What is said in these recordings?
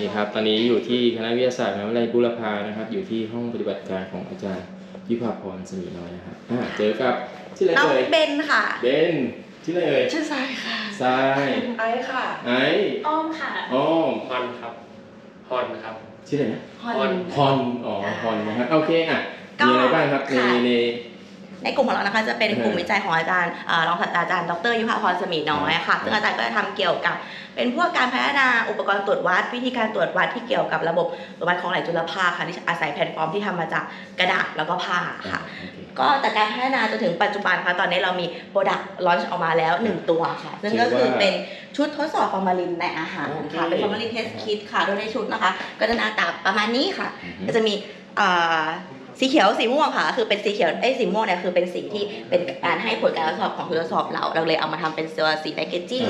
นี่ครับ ตอนนี้อยู่ที่คณะวิทยาศาสตร์มหาวิทยาลัยบุรพานะครับ อยู่ที่ห้องปฏิบัติการของอาจารย์วิภาพรสมีน้อยนะครับอ่าเจอกับชื่ออะไรน้องเอ่ยเบนค่ะ เบนชื่ออะไรเอ่ยชื่อทรายค่ะทรายไอค่ะ ไอซ์อ้อมค่ะ อ้อมฮอนครับฮอนครับ ชื่ออะไรนะฮอน ฮอน อ๋อ ฮอนนะฮะโอเคอะก็มีอะไรบ้างครับในค่ะใน ในกลุ่มของเรานะคะจะเป็นเออกลุ่มวิจัยของอาจารย์เอ่อรองศาสตราจารย์ดรยุพาพรสมีน้อยค่ะ ซึ่งอาจารย์ก็จะทำเกี่ยวกับ เป็นพวกการพัฒนาอุปกรณ์ตรวจวัด วิธีการตรวจวัดที่เกี่ยวกับระบบตรวจวัดของไหลจุลภาคค่ะที่อาศัยแพลตฟอร์มที่ทำมาจากกระดาษแล้วก็ผ้าค่ะโอเคก็จากการพัฒนาจนถึงปัจจุบันค่ะตอนนี้เรามีโปรดักต์ลอนช์ออกมาแล้ว 1 ตัวค่ะ ซึ่งก็คือเป็นชุดทดสอบฟอร์มาลินในอาหารค่ะเป็นฟอร์มาลินเทสคิดค่ะโดยในชุดนะคะ ก็จะหน้าตาประมาณนี้ค่ะอือฮึก็จะมีเอ่อ สีเขียวสีม่วงค่ะ คือเป็นสีเขียวไอ้ยสีม่วงเนี่ยคือเป็นสีที่เป็นการให้ผลการทดสอบของชุดทดสอบเรา เราเลยเอามาทำเป็นตัวสีแพคเกจจิ้ง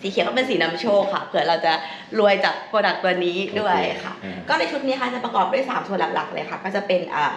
สีเขียวก็เป็นสีนำโชคค่ะเผื่อเราจะรวยจากโปรดักต์ตัวนี้ด้วยค่ะอ่าก็ในชุดนี้ค่ะจะประกอบด้วย3ส่วนหลักๆเลยค่ะ ก็จะเป็นอ่า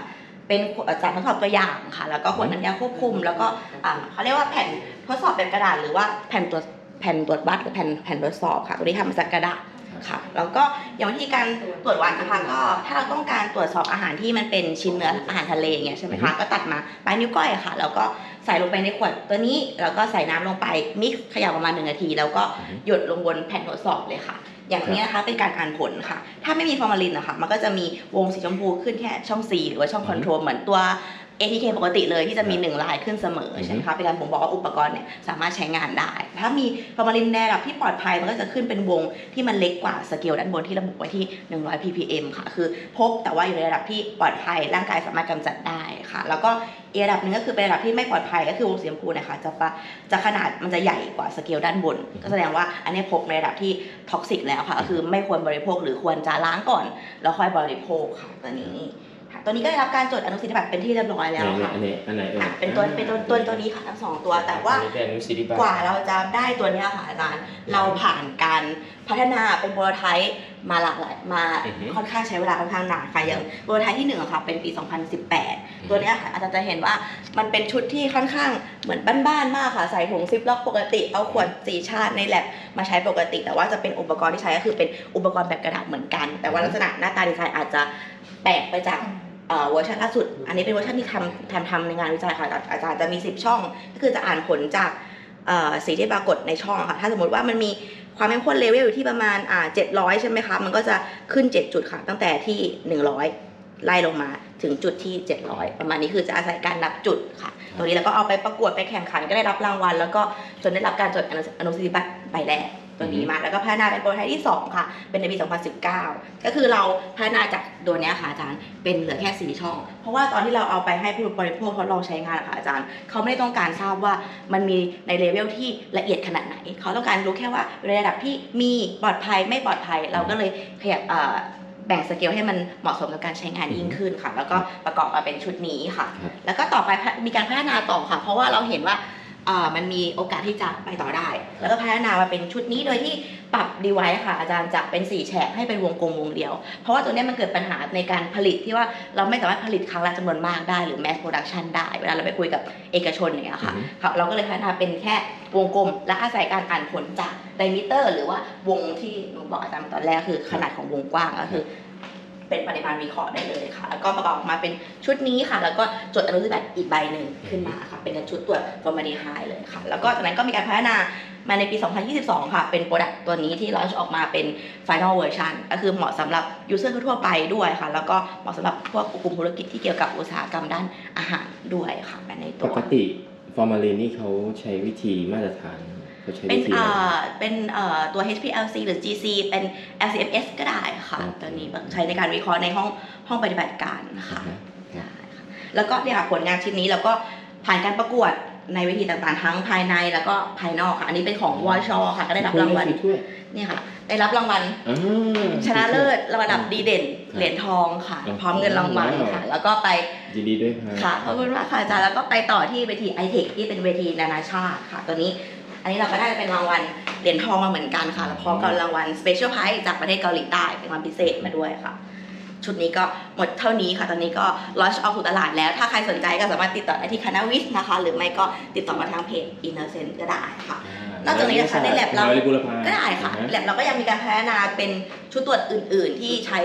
เป็นจากทดสอบตัวอย่างค่ะ แล้วก็ขวดน้ำยาควบคุม แล้วก็อ่าเขาเรียกว่าแผ่นทดสอบแบบกระดาษหรือว่าแผ่นตรวจแผ่นตรวจวัดหรือแผ่นแผ่นทดสอบค่ะ ตัวนี้ทำมาจากกระดาษ ค่ะแล้วก็อย่างวิธีการตรวจวัดนะคะก็ถ้าเราต้องการตรวจสอบอาหารที่มันเป็นชิ้นเนื้ออาหารทะเลอย่างเงี้ยใช่ไหมคะก็ตัดมาปลายนิ้วก้อยค่ะแล้วก็ใส่ลงไปในขวดตัวนี้แล้วก็ใส่น้ำลงไปมิกซ์เขย่าประมาณหนึ่งนาที แล้วก็อือฮึหยดลงบนแผ่นทดสอบเลยค่ะ อย่างนี้นะคะเป็นการอ่านผลค่ะ ถ้าไม่มีฟอร์มาลินนะคะมันก็จะมีวงสีชมพูขึ้นแค่ช่อง C หรือว่าช่องคอนโทรลเหมือนตัว ATK ปกติเลยที่จะมีหนึ่งลายขึ้นเสมอใช่ไหมคะเป็นการบ่งบอกว่าอุปกรณ์เนี่ยสามารถใช้งานได้ ถ้ามีฟอร์มาลินในระดับที่ปลอดภัยมันก็จะขึ้นเป็นวงที่มันเล็กกว่าสเกลด้านบนที่ระบุไว้ที่ 100 ppm ค่ะ คือพบแต่ว่าอยู่ในระดับที่ปลอดภัยร่างกายสามารถกำจัดได้ค่ะ แล้วก็อีกระดับหนึ่งก็คือเป็นระดับที่ไม่ปลอดภัยก็คือวงสีชมพูเนะคะจะปะจะขนาดมันจะใหญ่กว่าสเกลด้านบน ก็แสดงว่าอันนี้พบในระดับที่ท็อกซิกแล้วค่ะก็คือไม่ควรบริโภคหรือควรจะล้างก่อน แล้วค่อยบริโภคค่ะตัวนี้ ค่ะตัวนี้ก็ได้รับการจดอนุสิทธิบัตรเป็นที่เรียบร้อยแล้วไหนค่ะอันไหนอันไหนเอ่ยอะเป็นตัวเป็นตัวตัวตัวนี้ค่ะทั้งสองตัว แต่ว่าอันนี้เป็นอนุสิทธิบัตร กว่าเราจะได้ตัวเนี้ยค่ะอาจารย์เราผ่านการพัฒนาเป็นโปรโตไทป์มาหลากหลายมาอือฮึ ค่อนข้างใช้เวลาค่อนข้างนานค่ะอย่างโปรโตไทป์ที่หนึ่งอะค่ะเป็นปี 2018 ตัวเนี้ยค่ะอาจารย์จะเห็นว่ามันเป็นชุดที่ค่อนข้างเหมือนบ้านๆมากค่ะ ใส่ถุงซิปล็อกปกติ เอาขวดสีชาติในแลบมาใช้ปกติ แต่ว่าจะเป็นอุปกรณ์ที่ใช้ก็คือเป็นอุปกรณ์แบบกระดาษเหมือนกัน แต่ว่าลักษณะหน้าตาดีไซน์อาจจะแปลกไปจากเวอร์ชันล่าสุด อันนี้เป็นเวอร์ชันที่ทำทำทำในงานวิจัยค่ะ อาจารย์จะมี 10 ช่อง ก็คือจะอ่านผลจากสีที่ปรากฏในช่องค่ะ ถ้าสมมติว่ามันมีความเข้มข้นเลเวลอยู่ที่ประมาณอ่า700 ใช่ไหมคะ มันก็จะขึ้น 7 จุดค่ะ ตั้งแต่ที่ 100 ไล่ลงมาถึงจุดที่ 700 ประมาณนี้คือจะอาศัยการนับจุดค่ะตัวนี้แล้วก็เอาไปประกวดไปแข่งขันก็ได้รับรางวัล แล้วก็จนได้รับการจดอนุสิทธิบัตรใบแรกตัวนี้มาแล้วก็พัฒนาเป็นโปรไทป์ที่ 2 ค่ะ เป็นในปี 2019 ก็คือเราพัฒนาจากตัวนี้ค่ะอาจารย์เป็นเหลือแค่ 4 ช่อง เพราะว่าตอนที่เราเอาไปให้ผู้บริโภคทดลองใช้งานค่ะอาจารย์ เขาไม่ได้ต้องการทราบว่ามันมีในเลเวลที่ละเอียดขนาดไหน เขาต้องการรู้แค่ว่าในระดับที่มีปลอดภัยไม่ปลอดภัย เราก็เลยขยับ แบ่งสเกลให้มันเหมาะสมกับการใช้งานยิ่งขึ้นค่ะ แล้วก็ประกอบมาเป็นชุดนี้ค่ะครับแล้วก็ต่อไปมีการพัฒนาต่อค่ะ เพราะว่าเราเห็นว่าอ่า มันมีโอกาสที่จะไปต่อได้ แล้วก็พัฒนามาเป็นชุดนี้โดยที่ปรับดีไวซ์ค่ะ อาจารย์จากเป็น4แฉกให้เป็นวงกลมวงเดียว เพราะว่าตัวเนี้ยมันเกิดปัญหาในการผลิตที่ว่าเราไม่สามารถผลิตครั้งละจำนวนมากได้หรือ mass production ได้ เวลาเราไปคุยกับเอกชนอย่างเงี้ยค่ะอือฮึครับเราก็เลยพัฒนาเป็นแค่วงกลม และอาศัยการอ่านผลจากไดมิเตอร์ หรือว่าวงที่หนูบอกอาจารย์ตอนแรกคือขนาดของวงกว้างก็คือ เป็นปริมาณวิเคราะห์ได้เลยค่ะ แล้วก็ประกอบมาเป็นชุดนี้ค่ะ แล้วก็จดอนุสิทธิบัตรอีกใบหนึ่งขึ้นมาค่ะ เป็นชุดตรวจฟอร์มาลีไฮเลยค่ะ แล้วก็จากนั้นก็มีการพัฒนามาในปี 2022 ค่ะ เป็นโปรดักต์ตัวนี้ที่ลอนช์ออกมาเป็น Final Version ก็คือเหมาะสำหรับยูเซอร์ทั่วไปด้วยค่ะ แล้วก็เหมาะสำหรับพวกกลุ่มธุรกิจที่เกี่ยวกับอุตสาหกรรมด้านอาหารด้วยค่ะในตัวปกติฟอร์มาลินนี่เขาใช้วิธีมาตรฐาน เขาใช้เป็วินธีเอ่อะไรอเป็นเอ่อตัว HPLC หรือ GC เป็น LCMS ก็ได้ค่ะ ครับตัวนี้ใช้ในการวิเคราะห์ในห้องห้องปฏิบัติการค่ะอ่าฮะได้ค่ะแล้วก็เนี่ยค่ะผลงานชิ้นนี้เราก็ผ่านการประกวดในเวทีต่างๆ ทั้งภายในแล้วก็ภายนอกค่ะ อันนี้เป็นของวชค่ะ ก็ได้รับรางวัลถ้วยเนี่ยค่ะ ได้รับรางวัลอ่า ชนะเลิศระดับดีเด่นครับเหรียญทองค่ะ ครับพร้อมเงินรางวัลค่ะแล้วก็ไปยินดีด้วยครับค่ะขอบคุณมากค่ะอาจารย์แล้วก็ไปต่อที่เวทีไอเทคที่เป็นเวทีนานาชาติค่ะ ตัวนี้ อันนี้เราก็ได้เป็นรางวัลเหรียญทองมาเหมือนกันค่ะ แล้วพร้อมกับรางวัล Special Prize จากประเทศเกาหลีใต้เป็นรางวัลพิเศษมาด้วยค่ะ ชุดนี้ก็หมดเท่านี้ค่ะ ตอนนี้ก็ลอนช์ออกสู่ตลาดแล้ว ถ้าใครสนใจก็สามารถติดต่อได้ที่คณะวิทย์นะคะ หรือไม่ก็ติดต่อมาทางเพจ Innocent ก็ได้ค่ะอ่านอกจากนี้นะคะใน lab เราวิทยาลัยบุรพาก็ได้ค่ะนฮแลบเราก็ยังมีการพัฒนาเป็นชุดตรวจอื่น ๆ ที่ใช้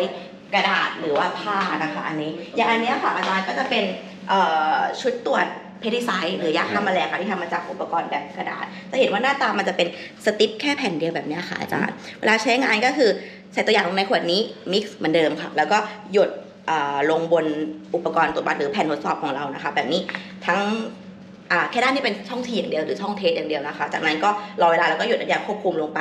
กระดาษหรือว่าผ้านะคะ อันนี้ อย่างอันเนี้ยค่ะอาจารย์ก็จะเป็นเอ่อชุดตรวจ เพดิไซด์หรือยาฆ่าแมลงค่ะที่ทำมาจากอุปกรณ์แบบกระดาษ จะเห็นว่าหน้าตามันจะเป็นสติปแค่แผ่นเดียวแบบนี้ค่ะอาจารย์ เวลาใช้งานก็คือใส่ตัวอย่างลงในขวดนี้มิกซ์เหมือนเดิมค่ะ แล้วก็หยดลงบนอุปกรณ์ตรวจวัดหรือแผ่นทดสอบของเรานะคะ แบบนี้ทั้งแค่ด้านที่เป็นช่องทีอย่างเดียวหรือช่องเทสอย่างเดียวนะคะ จากนั้นก็รอเวลาแล้วก็หยดน้ำยาควบคุมลงไป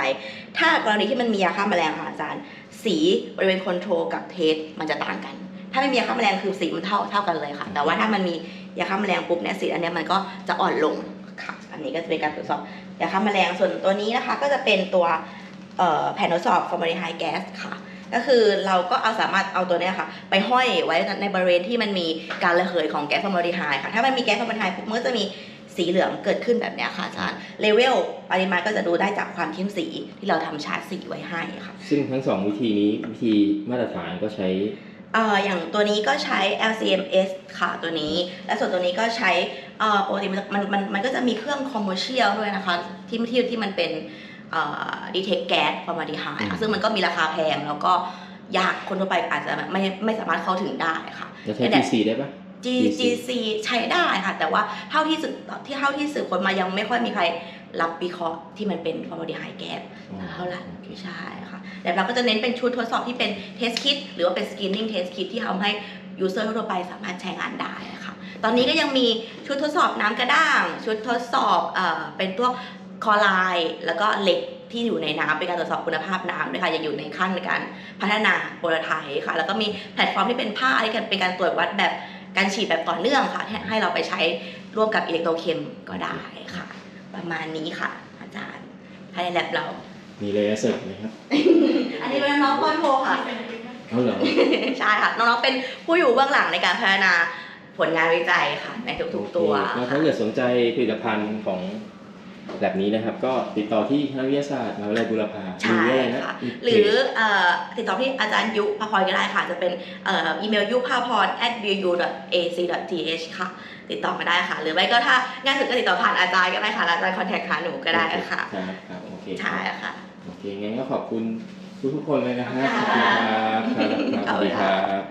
ถ้ากรณีที่มันมียาฆ่าแมลงค่ะอาจารย์ สีบริเวณคอนโทรลกับเทสมันจะต่างกัน ถ้าไม่มียาฆ่าแมลงคือสีมันเท่าเท่ากันเลยค่ะ แต่ว่าถ้ามันมี ยาฆ่าแมลงปุ๊บเนี่ยสีอันนี้มันก็จะอ่อนลงค่ะ อันนี้ก็จะเป็นการตรวจสอบยาฆ่าแมลงส่วนตัวนี้นะคะ ก็จะเป็นตัวแผ่นทดสอบฟอร์มาล d ไฮแก๊สค่ะ ก็คือเราก็เอาสามารถเอาตัวนี้ค่ะ ไปห้อยไว้ในบริเวณที่มันมีการระเหยของแก๊สฟอร์มาลดีไฮค่ะ ถ้ามันมีแก๊สฟอร์มาลดีไฮปุ๊บมันก็จะมีสีเหลืองเกิดขึ้นแบบนี้ค่ะอาจารย์เลเวลปริมาณก็จะดูได้จากความเข้มสีที่เราทำชาร์ตสีไว้ให้ค่ะ ซึ่งทั้งสองวิธีนี้วิธีมาตรฐานก็ใช้ เอ่ออย่างตัวนี้ก็ใช้ LCMS ค่ะตัวนี้ และส่วนตัวนี้ก็ใช้เอ่อปกติมันมันมันมันก็จะมีเครื่อง commercial ด้วยนะคะที่ที่ที่มันเป็นเอ่อ detect gas formaldehyde อืมค่ะซึ่งมันก็มีราคาแพงแล้วก็ยากคนทั่วไปอาจจะแบบไม่ไม่สามารถเข้าถึงได้ค่ะจะใช้แต่ GC ได้ปะ G GC GC ใช้ได้ค่ะ แต่ว่าเท่าที่สืบที่เท่าที่สืบคนมายังไม่ค่อยมีใครรับวิเคราะห์ที่มันเป็น formaldehyde gas อ๋อเท่าไหร่โอเคใช่ค่ะแต่เราก็จะเน้นเป็นชุดทดสอบที่เป็น test kit หรือว่าเป็น screening test kit ที่ทำให้ user ทั่วไปสามารถใช้งานได้ค่ะ ตอนนี้ก็ยังมีชุดทดสอบน้ำกระด้าง ชุดทดสอบเอ่อเป็นตัวคอไลน์แล้วก็เหล็กที่อยู่ในน้ำเป็นการตรวจสอบคุณภาพน้ำด้วยค่ะยังอยู่ในขั้นในการพัฒนาโปรไทป์ค่ะ แล้วก็มีแพลตฟอร์มที่เป็นผ้าที่เป็นการตรวจวัดแบบ การฉีดแบบต่อเนื่องค่ะให้ให้เราไปใช้ร่วมกับอิเล็กโทรเคมก็ได้ค่ะ ประมาณนี้ค่ะ อาจารย์ภายในแลบเรา มีเลยเสริมไหมครับ อันนี้เป็นน้องๆปอโทค่ะเอาเหรอใช่ค่ะ น้องๆเป็นผู้อยู่เบื้องหลังในการพัฒนาผลงานวิจัยค่ะในทุกๆตัวโอเคแล้วถ้าเกิดสนใจผลิตภัณฑ์ของ แบบนี้นะครับ ก็ติดต่อที่คณะวิทยาศาสตร์มหาวิทยาลัยบุรพาใช่มีอะไรนะค่ะมีหรือเอ่อติดต่อที่อาจารย์ยุพาพรก็ได้ค่ะ จะเป็นเอ่ออีเมลยุพาพร at bu ac th ค่ะ ติดต่อมาได้ค่ะ หรือไม่ก็ถ้างานสุดก็ติดต่อผ่านอาจารย์ก็ได้ค่ะแล้วอาจารย์คอนแทคหาหนูก็ได้ค่ะครับครับโอเคใช่ค่ะโอเคงั้นก็ขอบคุณทุกๆคนเลยนะครับค่ะขอบคุณครับครับขอบสวัสคุดีณคค่ะรับ